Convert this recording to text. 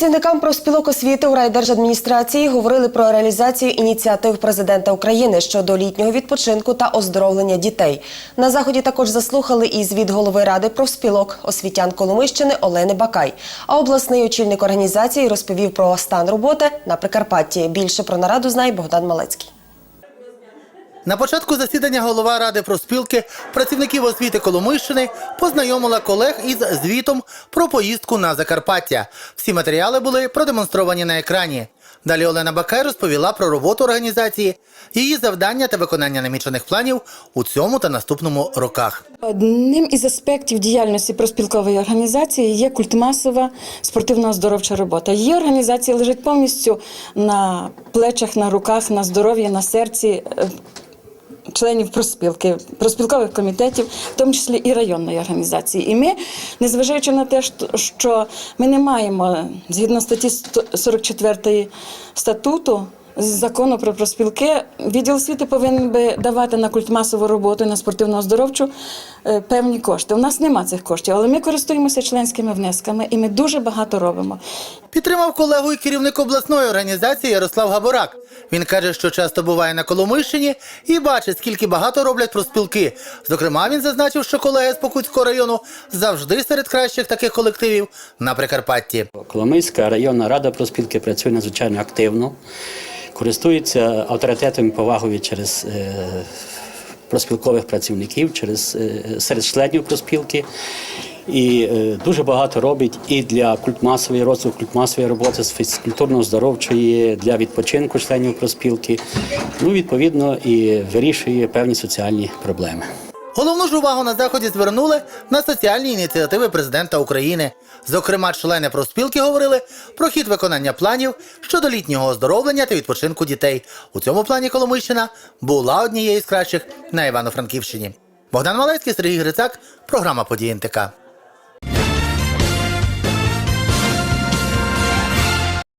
Працівникам профспілок освіти у райдержадміністрації говорили про реалізацію ініціатив президента України щодо літнього відпочинку та оздоровлення дітей. На заході також заслухали і звіт голови ради профспілок освітян Коломищини Олени Бакай. А обласний очільник організації розповів про стан роботи на Прикарпатті. Більше про нараду знає Богдан Малецький. На початку засідання голова ради проспілки працівників освіти Коломийщини познайомила колег із звітом про поїздку на Закарпаття. Всі матеріали були продемонстровані на екрані. Далі Олена Бакай розповіла про роботу організації, її завдання та виконання намічених планів у цьому та наступному роках. Одним із аспектів діяльності проспілкової організації є культмасова спортивно-оздоровча робота. Її організація лежить повністю на плечах, на руках, на здоров'ї, на серці. Членів проспілки, проспілкових комітетів, в тому числі і районної організації. І ми, незважаючи на те, що ми не маємо згідно статті 44 статуту з закону про проспілки, відділ освіти повинен би давати на культмасову роботу на спортивно-оздоровчу е, певні кошти. У нас нема цих коштів, але ми користуємося членськими внесками і ми дуже багато робимо. Підтримав колегу і керівник обласної організації Ярослав Габорак. Він каже, що часто буває на Коломийщині і бачить, скільки багато роблять профспілки. Зокрема, він зазначив, що колеги з Покутського району завжди серед кращих таких колективів на Прикарпатті. Коломийська районна рада проспілки працює надзвичайно активно, користується авторитетом і повагою через е, проспілкових працівників, через е, серед членів проспілки. І е, дуже багато робить і для культмасової розвитку, культмасової роботи, з фізкультурно-здоровчої, для відпочинку членів проспілки. Ну, відповідно, і вирішує певні соціальні проблеми. Головну ж увагу на заході звернули на соціальні ініціативи президента України. Зокрема, члени профспілки говорили про хід виконання планів щодо літнього оздоровлення та відпочинку дітей. У цьому плані Коломийщина була однією з кращих на Івано-Франківщині. Богдан Малецький, Сергій Грицак, програма «Події НТК».